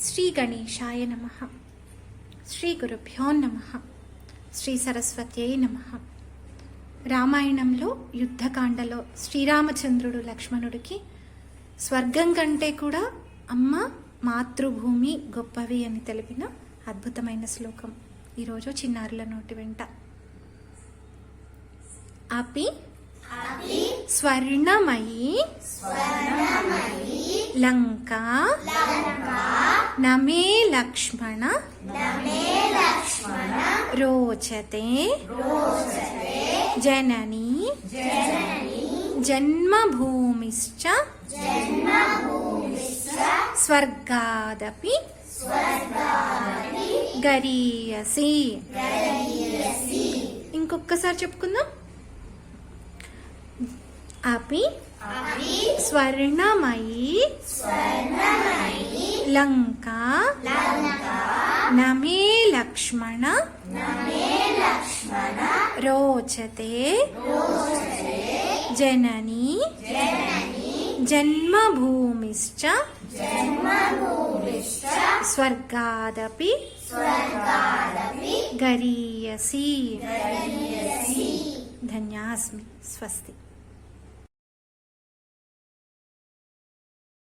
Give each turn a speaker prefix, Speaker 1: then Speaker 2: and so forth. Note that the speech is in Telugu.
Speaker 1: శ్రీ గణేశాయ నమ. శ్రీ గురుభ్యో నమ. శ్రీ సరస్వత్యై నమ. రామాయణంలో యుద్ధకాండలో శ్రీరామచంద్రుడు లక్ష్మణుడికి స్వర్గం కంటే కూడా అమ్మ మాతృభూమి గొప్పవి అని తెలిపిన అద్భుతమైన శ్లోకం. ఈరోజు చిన్నారుల నోటి వెంట. అపి స్వర్ణమయీ. లంక. నమే లక్ష్మణ రోచతే జనని జన్మభూమిశ్చ స్వర్గాదపి గరీయసి ఇంకొకసారి చెప్పుకుందాం. అపి స్వర్ణమయీ లంక. నమే లక్ష్మణ. రోచతే. జనని. జన్మభూమిశ్చ. స్వర్గాదపి. గరీయసి. ధన్యాస్మి. స్వస్తి.